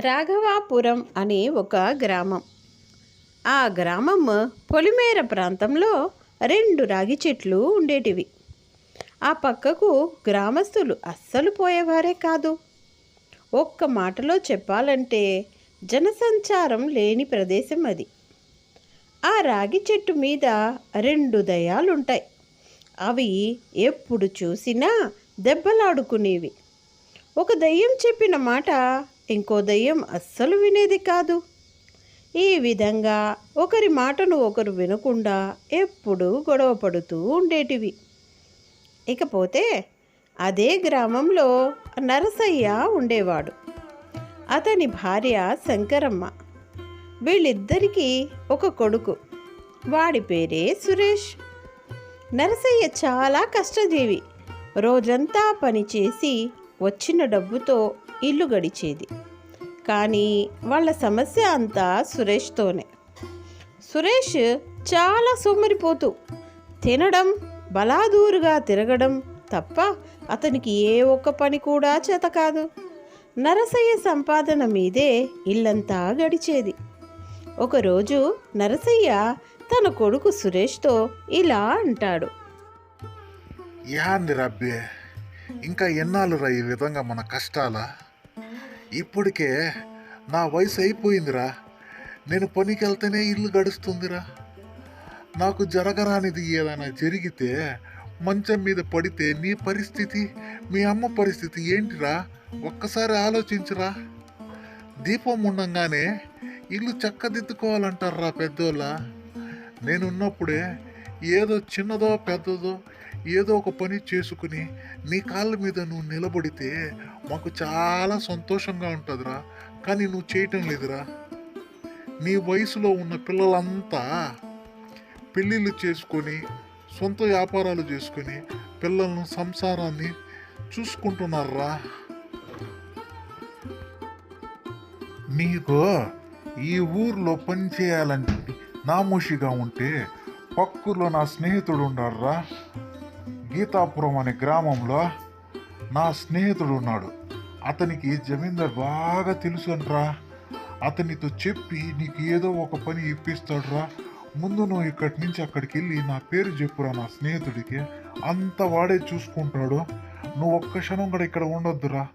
రాఘవాపురం అనే ఒక గ్రామం. ఆ గ్రామం పొలిమేర ప్రాంతంలో రెండు రాగి చెట్లు ఉండేటివి. ఆ పక్కకు గ్రామస్తులు అస్సలు పోయేవారే కాదు. ఒక్క మాటలో చెప్పాలంటే జనసంచారం లేని ప్రదేశం అది. ఆ రాగి చెట్టు మీద రెండు దయాలుంటాయి అవి ఎప్పుడు చూసినా దెబ్బలాడుకునేవి. ఒక దయ్యం చెప్పిన మాట ఇంకో దయ్యం అస్సలు వినేది కాదు. ఈ విధంగా ఒకరి మాటను ఒకరు వినకుండా ఎప్పుడూ గొడవ పడుతూ ఉండేటివి. ఇకపోతే అదే గ్రామంలో నరసయ్య ఉండేవాడు. అతని భార్య శంకరమ్మ. వీళ్ళిద్దరికీ ఒక కొడుకు. వాడి పేరే సురేష్. నరసయ్య చాలా కష్టజీవి. రోజంతా పనిచేసి వచ్చిన డబ్బుతో ఇల్లు గడిచేది. కానీ వాళ్ళ సమస్య అంతా సురేష్తోనే. సురేష్ చాలా సొమ్మరిపోతూ తినడం బలాదూరుగా తిరగడం తప్ప అతనికి ఏ ఒక్క పని కూడా చేత కాదు. నరసయ్య సంపాదన మీదే ఇల్లంతా గడిచేది. ఒకరోజు నరసయ్య తన కొడుకు సురేష్తో ఇలా అంటాడు. యాంది రబ్బే ఇంకా ఎన్నాళ్ళురా ఈ విధంగా మన కష్టాలా? ఇప్పటికే నా వయసు అయిపోయిందిరా. నేను పనికి వెళ్తేనే ఇల్లు గడుస్తుందిరా. నాకు జరగరానిది ఏదైనా జరిగితే మంచం మీద పడితే నీ పరిస్థితి మీ అమ్మ పరిస్థితి ఏంటిరా? ఒక్కసారి ఆలోచించరా. దీపం ఉండంగానే ఇల్లు చక్కదిద్దుకోవాలంటారా పెద్దోళ్ళ? నేనున్నప్పుడే ఏదో చిన్నదో పెద్దదో ఏదో ఒక పని చేసుకుని నీ కాళ్ళ మీద నువ్వు నిలబడితే మాకు చాలా సంతోషంగా ఉంటుందిరా. కానీ నువ్వు చేయటం లేదురా. నీ వయసులో ఉన్న పిల్లలంతా పెళ్ళిళ్ళు చేసుకొని సొంత వ్యాపారాలు చేసుకొని పిల్లలను సంసారాన్ని చూసుకుంటున్నారా? నీకు ఈ ఊర్లో పని చేయాలంటే నామోషిగా ఉంటే పక్కూర్లో నా స్నేహితుడు ఉండారా గీతాపురం అనే గ్రామంలో నా స్నేహితుడు ఉన్నాడు. అతనికి జమీందార్ బాగా తెలుసు అంట్రా అతనితో చెప్పి నీకు ఏదో ఒక పని ఇప్పిస్తాడురా. ముందు నువ్వు ఇక్కడి నుంచి అక్కడికి వెళ్ళి నా పేరు చెప్పురా నా స్నేహితుడికి. అంత వాడే చూసుకుంటాడు. నువ్వు ఒక్క క్షణం కూడా ఇక్కడ ఉండొద్దురా.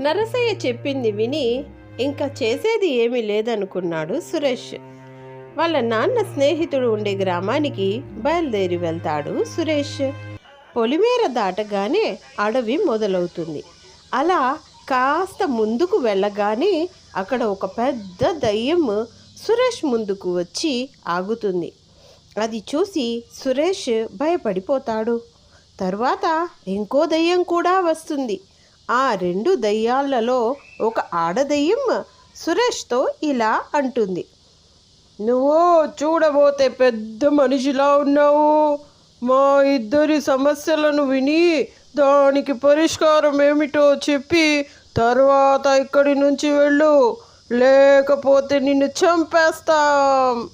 నరసయ్య చెప్పింది విని ఇంకా చేసేది ఏమీ లేదనుకున్నాడు సురేష్. వాళ్ళ నాన్న స్నేహితుడు ఉండే గ్రామానికి బయలుదేరి వెళ్తాడు సురేష్. పొలిమేర దాటగానే అడవి మొదలవుతుంది. అలా కాస్త ముందుకు వెళ్ళగానే అక్కడ ఒక పెద్ద దయ్యం సురేష్ ముందుకు వచ్చి ఆగుతుంది. అది చూసి సురేష్ భయపడిపోతాడు. తర్వాత ఇంకో దయ్యం కూడా వస్తుంది. ఆ రెండు దయ్యాలలో ఒక ఆడదయ్యం సురేష్తో ఇలా అంటుంది. నువ్వు చూడబోతే పెద్ద మనిషిలా ఉన్నావు. మా ఇద్దరి సమస్యలను విని దానికి పరిష్కారం ఏమిటో చెప్పి తర్వాత ఇక్కడి నుంచి వెళ్ళు. లేకపోతే నిన్ను చంపేస్తాం.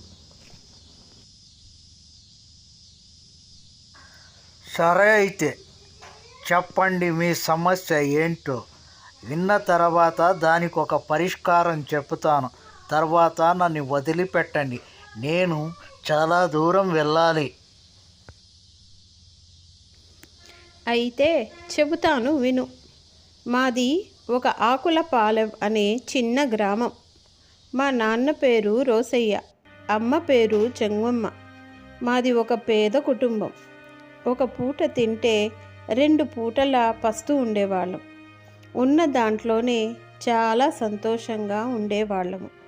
సరే అయితే చెప్పండి మీ సమస్య ఏంటో. విన్న తర్వాత దానికి ఒక పరిష్కారం చెప్తాను. తర్వాత నన్ను వదిలిపెట్టండి. నేను చాలా దూరం వెళ్ళాలి. అయితే చెబుతాను విను. మాది ఒక ఆకులపాలెం అనే చిన్న గ్రామం. మా నాన్న పేరు రోసయ్య అమ్మ పేరు చెంగమ్మ. మాది ఒక పేద కుటుంబం. ఒక పూట తింటే రెండు పూటల పస్తు ఉండేవాళ్ళం. ఉన్న దాంట్లోనే చాలా సంతోషంగా ఉండేవాళ్ళము.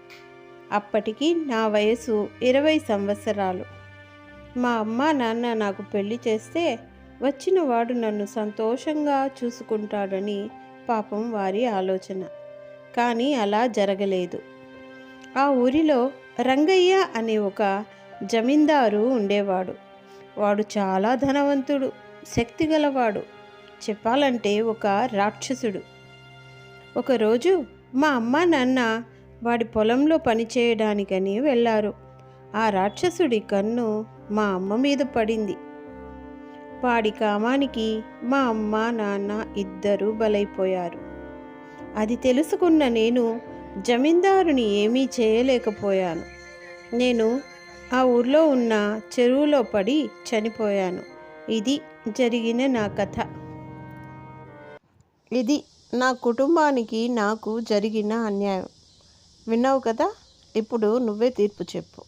అప్పటికి నా వయసు ఇరవై సంవత్సరాలు. మా అమ్మ నాన్న నాకు పెళ్ళి చేస్తే వచ్చిన వాడు నన్ను సంతోషంగా చూసుకుంటాడని పాపం వారి ఆలోచన. కానీ అలా జరగలేదు. ఆ ఊరిలో రంగయ్య అనే ఒక జమీందారు ఉండేవాడు. వాడు చాలా ధనవంతుడు శక్తిగలవాడు చెప్పాలంటే ఒక రాక్షసుడు. ఒకరోజు మా అమ్మ నాన్న వాడి పొలంలో పనిచేయడానికని వెళ్ళారు. ఆ రాక్షసుడి కన్ను మా అమ్మ మీద పడింది. వాడి కామానికి మా అమ్మ నాన్న ఇద్దరూ బలైపోయారు. అది తెలుసుకున్న నేను జమీందారుని ఏమీ చేయలేకపోయాను. నేను ఆ ఊర్లో ఉన్న చెరువులో పడి చనిపోయాను. ఇది జరిగిన నా కథ. ఇది నా కుటుంబానికి నాకు జరిగిన అన్యాయం. విన్నావు కదా? ఇప్పుడు నువ్వే తీర్పు చెప్పు.